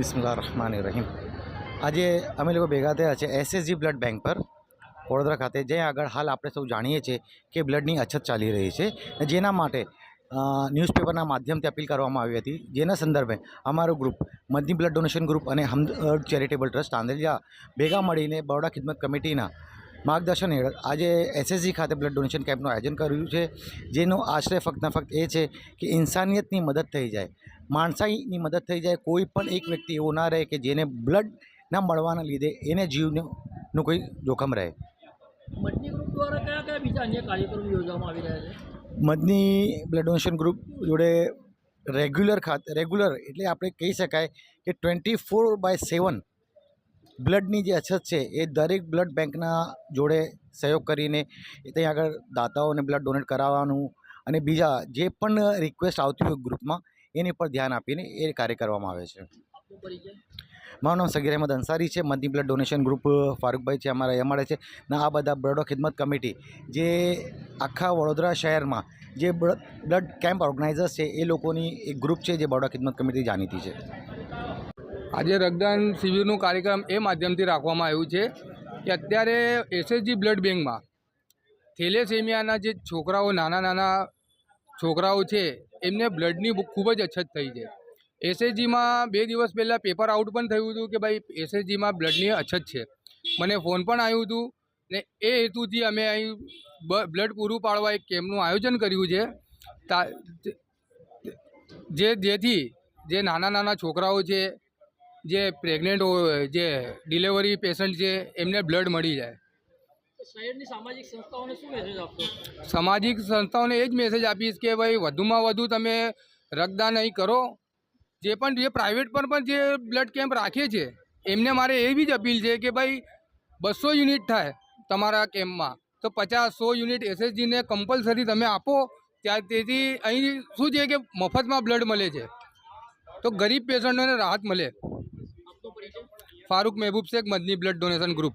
બિસ્મિલ્લાહ રહમાન રહીમ આજે અમે લોકો ભેગા થયા છે એસએસજી બ્લડ બેંક પર, વડોદરા ખાતે. જ્યાં આગળ હાલ આપણે સૌ જાણીએ છીએ કે બ્લડની અછત ચાલી રહી છે જેના માટે ન્યૂઝપેપરના માધ્યમથી અપીલ કરવામાં આવી હતી. જેના સંદર્ભે અમારું group Madani blood donation group અને હમદર્દ ચેરિટેબલ ટ્રસ્ટ તાંદલિયા ભેગા મળીને બરોડા ખિદમત કમિટીના માર્ગદર્શન હેઠળ આજે એસએસજી ખાતે બ્લડ ડોનેશન કેમ્પનું આયોજન કર્યું છે. જેનો આશ્રય ફક્ત ફક્ત એ છે કે ઇન્સાનિયતની મદદ થઈ જાય. માણસાઈની મદદ થઈ જાય કોઈ પણ એક વ્યક્તિ એવો ના રહે કે જેને બ્લડ ના મળવાના લીધે એને જીવનું નું કોઈ જોખમ રહે. મટની ગ્રુપ દ્વારા કયા કયા બીજા અન્ય કાર્યક્રમો યોજવામાં આવી રહ્યા છે? મદની બ્લડ ડોનેશન ગ્રુપ જોડે રેગ્યુલર ખાતે રેગ્યુલર એટલે આપણે કહી શકાય કે ટ્વેન્ટી ફોર બાય સેવન બ્લડની જે અછત છે એ દરેક બ્લડ બેંકના જોડે સહયોગ કરીને એ ત્યાં આગળ દાતાઓને બ્લડ ડોનેટ કરાવવાનું અને બીજા જે પણ રિક્વેસ્ટ આવતી હોય ગ્રુપમાં એની પર ધ્યાન આપીને એ કાર્ય કરવામાં આવે છે. મારું નામ સગીર અહેમદ અંસારી છે. મદની બ્લડ ડોનેશન ગ્રુપ ફારૂકભાઈ છે. અમારા એ છે. ને આ બધા બ્લડો ખિદમત કમિટી જે આખા વડોદરા શહેરમાં જે બ્લડ બ્લડ કેમ્પ ઓર્ગેનાઇઝર્સ છે એ લોકોની એક ગ્રુપ છે જે બરોડા ખિદમત કમિટી જાણીતી છે. આજે રક્તદાન શિબિરનું કાર્યક્રમ એ માધ્યમથી રાખવામાં આવ્યું છે કે અત્યારે એસએસજી બ્લડ બેંકમાં થેલેસેમિયાના જે છોકરાઓ નાના નાના છોકરાઓ છે એમને બ્લડની ખૂબ જ અછત થઈ છે. એસએચજીમાં બે દિવસ પહેલાં પેપર આઉટ પણ થયું હતું કે ભાઈ એસએચજીમાં બ્લડની અછત છે. મને ફોન પણ આવ્યું હતું ને એ હેતુથી અમે અહીં બ્લડ પૂરું પાડવા એક કેમ્પનું આયોજન કર્યું છે. તા જે જેથી જે નાના નાના છોકરાઓ છે, જે પ્રેગ્નેન્ટ જે ડિલિવરી પેશન્ટ છે, એમને બ્લડ મળી જાય. સામાજિક સંસ્થાઓને શું મેસેજ આપશો? સામાજિક સંસ્થાઓને એ જ મેસેજ આપીશ કે ભાઈ વધુમાં વધુ તમે રક્તદાન અહીં કરો. જે પણ જે પ્રાઇવેટ પર પણ જે બ્લડ કેમ્પ રાખે છે એમને મારે એવી જ અપીલ છે કે ભાઈ બસો યુનિટ થાય તમારા કેમ્પમાં તો પચાસ સો યુનિટ એસએસજીને કમ્પલસરી તમે આપો ત્યાં તેથી અહીં શું છે કે મફતમાં બ્લડ મળે છે. તો ગરીબ પેશન્ટોને રાહત મળે. Farooq Mehboob Shaikh Madani blood donation group